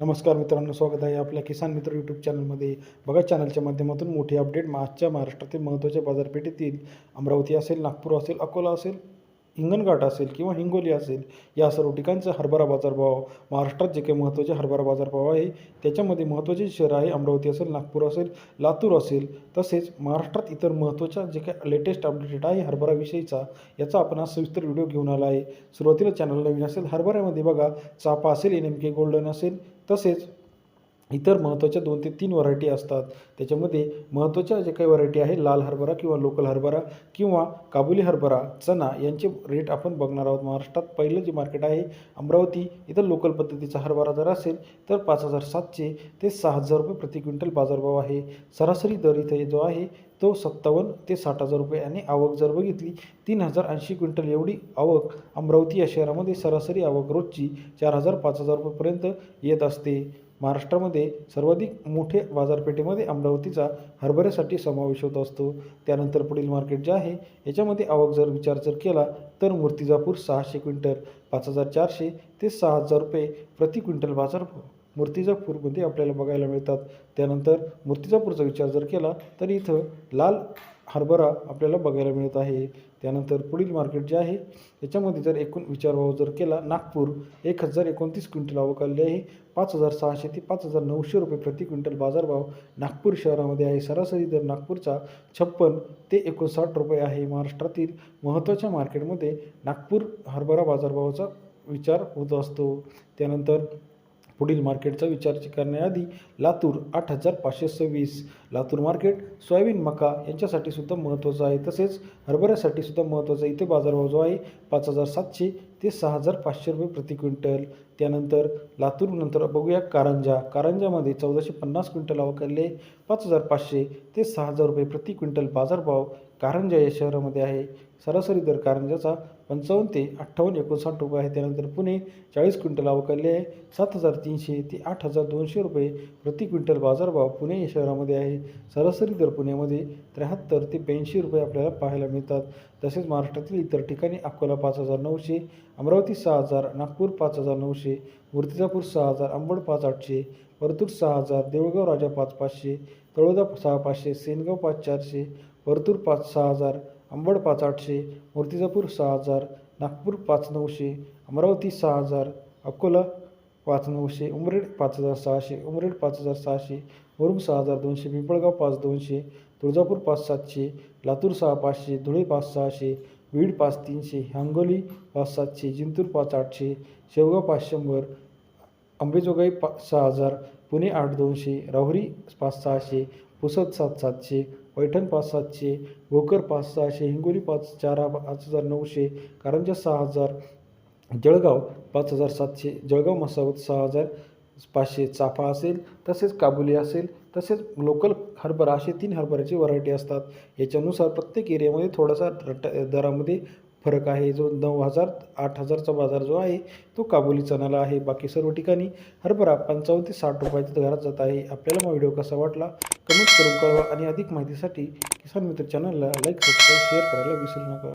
नमस्कार मित्रांनो स्वागत आहे आपल्या किसान मित्र यूट्यूब चॅनलमध्ये बघा चॅनलच्या माध्यमातून मोठी अपडेट मागच्या महाराष्ट्रातील महत्त्वाच्या बाजारपेठेतील अमरावती असेल नागपूर असेल अकोला असेल हिंगणघाट असेल किंवा हिंगोली असेल या सर्व ठिकाणचा हरभरा बाजारभाव महाराष्ट्रात जे काही महत्त्वाचे हरभरा बाजारभाव आहे त्याच्यामध्ये महत्त्वाचे शहर आहे अमरावती असेल नागपूर असेल लातूर असेल तसेच महाराष्ट्रात इतर महत्त्वाच्या जे काही लेटेस्ट अपडेटेड आहे हरभराविषयीचा याचा आपण आज सविस्तर व्हिडिओ घेऊन आला आहे. सुरुवातीला चॅनल नवीन असेल हरभऱ्यामध्ये बघा चापा असेल एन एम के गोल्डन असेल तसेच इतर महत्त्वाच्या दोन ते तीन व्हरायटी असतात. त्याच्यामध्ये महत्त्वाच्या जे काही व्हरायटी आहे लाल हरभरा किंवा लोकल हरभरा किंवा काबुली हरभरा चना यांचे रेट आपण बघणार आहोत. महाराष्ट्रात पहिलं जे मार्केट आहे अमरावती इथं लोकल पद्धतीचा हरभरा जर असेल तर पाच हजार सातशे ते सहा हजार रुपये प्रति क्विंटल बाजारभाव आहे. सरासरी दर इथे जो आहे तो सत्तावन्न ते साठ हजार रुपये. आणि आवक जर बघितली तीन हजार ऐंशी क्विंटल एवढी आवक अमरावती या शहरामध्ये सरासरी आवक रोजची चार हजार पाच हजार रुपयेपर्यंत येत असते. महाराष्ट्रामध्ये सर्वाधिक मोठे बाजारपेठेमध्ये अमरावतीचा हरभऱ्यासाठी समावेश होत असतो. त्यानंतर पुढील मार्केट जे आहे याच्यामध्ये आवक जर विचार जर केला तर मूर्तिजापूर सहाशे क्विंटल पाच हजार चारशे ते सहा हजार रुपये प्रति क्विंटल बाजार मूर्तिजापूरमध्ये आपल्याला बघायला मिळतात. त्यानंतर मूर्तिजापूरचा विचार जर केला तर इथं लाल हरभरा आपल्याला बघायला मिळत आहे. त्यानंतर पुढील मार्केट जे आहे याच्यामध्ये जर एकूण विचारभाव जर केला नागपूर एक हजार एकोणतीस क्विंटल आवक आलेली आहे. पाच हजार सहाशे ते पाच हजार नऊशे रुपये प्रति क्विंटल बाजारभाव नागपूर शहरामध्ये आहे. सरासरी दर नागपूरचा छप्पन ते एकोणसाठ रुपये आहे. महाराष्ट्रातील महत्त्वाच्या मार्केटमध्ये नागपूर हरभरा बाजारभावाचा विचार होत असतो. त्यानंतर पुढील मार्केटचा विचार करण्याआधी लातूर आठ हजार पाचशे सव्वीस. लातूर मार्केट सोयाबीन मका यांच्यासाठी सुद्धा महत्त्वाचं आहे. तसेच हरभऱ्यासाठी सुद्धा महत्त्वाचा इथे बाजारभाव जो आहे पाच हजार सातशे ते सहा हजार पाचशे रुपये प्रति क्विंटल. त्यानंतर लातूर नंतर बघूया कारंजा. कारंजामध्ये चौदाशे पन्नास क्विंटल आवकले पाच हजार पाचशे ते सहा हजार रुपये प्रति क्विंटल बाजारभाव कारंजा या शहरामध्ये आहे. सरासरी दर कारंजाचा पंचावन्न ते अठ्ठावन्न एकोणसाठ रुपये आहे. त्यानंतर पुणे चाळीस क्विंटल आवकले आहे. सात हजार तीनशे ते आठ हजार दोनशे रुपये प्रति क्विंटल बाजारभाव पुणे या शहरामध्ये आहे. सरासरी दर पुण्यामध्ये त्र्याहत्तर ते ब्याऐंशी रुपये आपल्याला पाहायला मिळतात. तसेच महाराष्ट्रातील इतर ठिकाणी अकोला पाच हजार नऊशे अमरावती सहा हजार नागपूर पाच हजार नऊशे मूर्तिजापूर सहा हजार अंबड पाच आठशे परतूर सहा हजार देऊळगाव राजा पाच पाचशे तळोदा सहा पाचशे सेनगाव पाच चारशे परतूर पाच सहा हजार अंबड पाच आठशे मूर्तिजापूर सहा हजार नागपूर पाच नऊशे अमरावती सहा हजार अकोला पाच नऊशे उमरेड पाच हजार सहाशे उमरेड पाच हजार सहाशे मुरुम सहा हजार दोनशे पिंपळगाव पाच दोनशे तुळजापूर पाच सातशे लातूर सहा पाचशे धुळे पाच सहाशे बीड पाच तीनशे हांगोली पाच सातशे जिंतूर पाच आठशे शेवगाव पाच शंभर अंबेजोगाई पाच सहा हजार पुणे आठ दोनशे राहुरी पाच सहाशे पुसद सात सातशे पैठण पाच सातशे भोकर पाच सहाशे हिंगोली पाच चार पाच हजार नऊशे कारंजा सहा हजार जळगाव पाच हजार सातशे जळगाव मसावत सहा हजार पाचशे चाफा असेल तसेच काबुली असेल तसेच लोकल हरभरा असे तीन हरभऱ्याची व्हरायटी असतात. याच्यानुसार प्रत्येक एरियामध्ये थोडासा दरामध्ये फरक आहे. जो नऊ हजार आठ हजारचा बाजार जो आहे तो काबुली चणाला आहे. बाकी सर्व ठिकाणी हरभरा पंचावन्न ते साठ रुपयाच्या दरात जात आहे. आपल्याला मग व्हिडिओ कसा वाटला कमेंट करून कळवा आणि अधिक माहितीसाठी किसान मित्र चॅनलला लाईक सबस्क्राईब शेअर करायला विसरू नका.